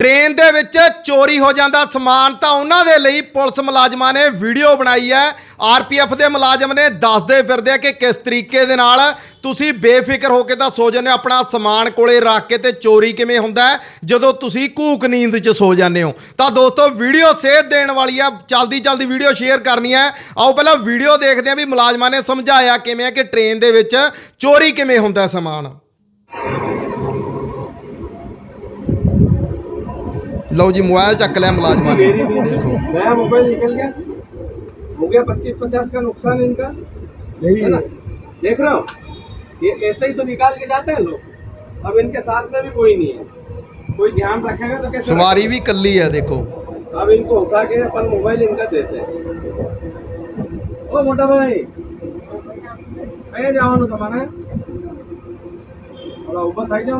Train ਦੇ ਵਿੱਚ ਚੋਰੀ ਹੋ ਜਾਂਦਾ ਸਮਾਨ ਤਾਂ ਉਹਨਾਂ ਦੇ ਲਈ ਪੁਲਿਸ ਮੁਲਾਜ਼ਮਾਂ ਨੇ ਵੀਡੀਓ ਬਣਾਈ ਹੈ। ਆਰਪੀਐਫ ਦੇ ਮੁਲਾਜ਼ਮ ਨੇ ਦੱਸਦੇ ਫਿਰਦੇ ਆ ਕਿ ਕਿਸ ਤਰੀਕੇ ਦੇ ਨਾਲ ਤੁਸੀਂ ਬੇਫਿਕਰ ਹੋ ਕੇ ਤਾਂ ਸੋ ਜਾਂਦੇ ਹੋ, ਆਪਣਾ ਸਮਾਨ ਕੋਲੇ ਰੱਖ ਕੇ ਤੇ ਚੋਰੀ ਕਿਵੇਂ ਹੁੰਦਾ ਜਦੋਂ ਤੁਸੀਂ ਘੂਕ ਨੀਂਦ 'ਚ ਸੋ ਜਾਂਦੇ ਹੋ। ਤਾਂ ਦੋਸਤੋ, ਵੀਡੀਓ ਸੇਧ ਦੇਣ ਵਾਲੀ ਆ ਜਲਦੀ ਜਲਦੀ ਵੀਡੀਓ ਸ਼ੇਅਰ ਕਰਨੀ ਹੈ। ਆਓ ਪਹਿਲਾਂ ਵੀਡੀਓ ਦੇਖਦੇ ਹਾਂ ਵੀ ਮੁਲਾਜ਼ਮਾਂ ਨੇ ਸਮਝਾਇਆ ਕਿਵੇਂ ਹੈ ਕਿ ਟ੍ਰੇਨ ਦੇ ਵਿੱਚ ਚੋਰੀ ਕਿਵੇਂ ਹੁੰਦਾ ਸਮਾਨ। ਲਓ ਜੀ ਮੋਬਾਈਲ ਚੱਕ ਲਿਆ ਮੁਲਾਜ਼ਮਾਂ ਨੇ ਦੇਖੋ नया मोबाइल निकल गया हो गया पच्चीस पचास का नुकसान इनका यही है ना देख रहे हो ये ऐसे ही तो निकाल के जाते हैं लोग अब इनके साथ में भी कोई नहीं है कोई ध्यान रखेगा तो कैसे ਸਵਾਰੀ ਵੀ ਕੱਲੀ ਹੈ ਦੇਖੋ रखेगा? अब इनको उठा के अपन मोबाइल इनका देते हैं ओ मोटा भाई कहीं जाओ ना तुम्हारे थोड़ा ऊपर थक जाओ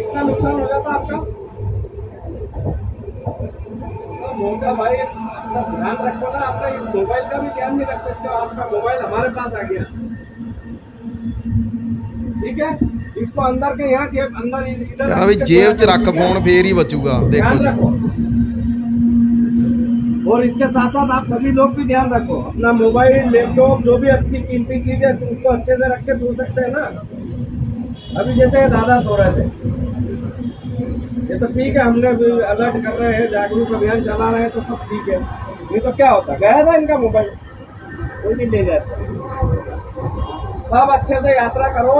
कितना नुकसान हो जाता आपका? हाँ, मोटा भाई ध्यान रखो ना आपका इस मोबाइल का भी ध्यान नहीं रख सकते आपका मोबाइल हमारे पास आ गया। ठीक है? इसको अंदर के यहाँ जेब अंदर इधर हाँ जेब च रख फ़ोन फिर ही बचूगा देखो जी। और इसके साथ साथ आप सभी लोग भी ध्यान रखो अपना मोबाइल लैपटॉप जो भी अच्छी कीमती चीज़ है उसको अच्छे से रख के धो सकते हैं ना। अभी जैसे दादा सो रहे थे। ये तो ठीक है हमने अलर्ट कर रहे हैं जागरूक अभियान चला रहे हैं तो सब ठीक है। ये तो क्या होता गया था इनका मोबाइल? कोई भी ले जाता। सब अच्छे से यात्रा करो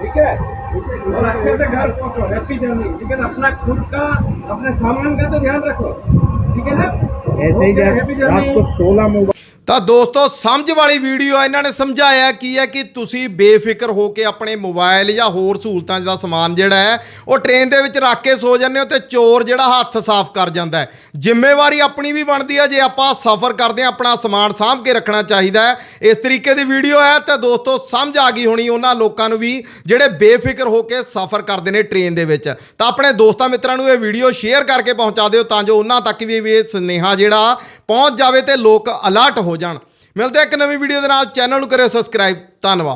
ठीक है? और अच्छे से घर पहुंचो हैप्पी जर्नी लेकिन अपना खुद का अपने सामान का तो ध्यान रखो। ठीक है ना? ऐसे ही हैप्पी जर्नी सोलह मोबाइल ਤਾਂ ਦੋਸਤੋ, ਸਮਝ ਵਾਲੀ ਵੀਡੀਓ ਇਹਨਾਂ ਨੇ ਸਮਝਾਇਆ ਕੀ ਹੈ ਕਿ ਤੁਸੀਂ ਬੇਫਿਕਰ ਹੋ ਕੇ ਆਪਣੇ ਮੋਬਾਈਲ ਜਾਂ ਹੋਰ ਸਹੂਲਤਾਂ ਦਾ ਸਮਾਨ ਜਿਹੜਾ ਹੈ, ਉਹ ਟ੍ਰੇਨ ਦੇ ਵਿੱਚ ਰੱਖ ਕੇ ਸੋ ਜਾਂਦੇ ਹੋ ਤੇ ਚੋਰ ਜਿਹੜਾ ਹੱਥ ਸਾਫ਼ ਕਰ ਜਾਂਦਾ ਹੈ। ਜ਼ਿੰਮੇਵਾਰੀ ਆਪਣੀ ਵੀ ਬਣਦੀ ਹੈ, ਜੇ ਆਪਾਂ ਸਫ਼ਰ ਕਰਦੇ ਹਾਂ, ਆਪਣਾ ਸਮਾਨ ਸਾਂਭ ਕੇ ਰੱਖਣਾ ਚਾਹੀਦਾ ਹੈ। ਇਸ ਤਰੀਕੇ ਦੀ ਵੀਡੀਓ ਹੈ, ਤਾਂ ਦੋਸਤੋ, ਸਮਝ ਆ ਗਈ ਹੋਣੀ, ਉਹਨਾਂ ਲੋਕਾਂ ਨੂੰ ਵੀ ਜਿਹੜੇ ਬੇਫਿਕਰ ਹੋ ਕੇ ਸਫ਼ਰ ਕਰਦੇ ਨੇ ਟ੍ਰੇਨ ਦੇ ਵਿੱਚ। ਤਾਂ ਆਪਣੇ ਦੋਸਤਾਂ ਮਿੱਤਰਾਂ ਨੂੰ ਇਹ ਵੀਡੀਓ ਸ਼ੇਅਰ ਕਰਕੇ ਪਹੁੰਚਾ ਦਿਓ, ਤਾਂ ਜੋ ਉਹਨਾਂ ਤੱਕ ਵੀ ਇਹ ਸੁਨੇਹਾ ਜਿਹੜਾ ਪਹੁੰਚ ਜਾਵੇ ਤੇ ਲੋਕ ਅਲਰਟ ਹੋ ਜਾਣ। ਮਿਲਦੇ ਇੱਕ ਨਵੀਂ ਵੀਡੀਓ ਦੇ ਨਾਲ। ਚੈਨਲ ਨੂੰ ਕਰਿਓ ਸਬਸਕ੍ਰਾਈਬ ਧੰਨਵਾਦ।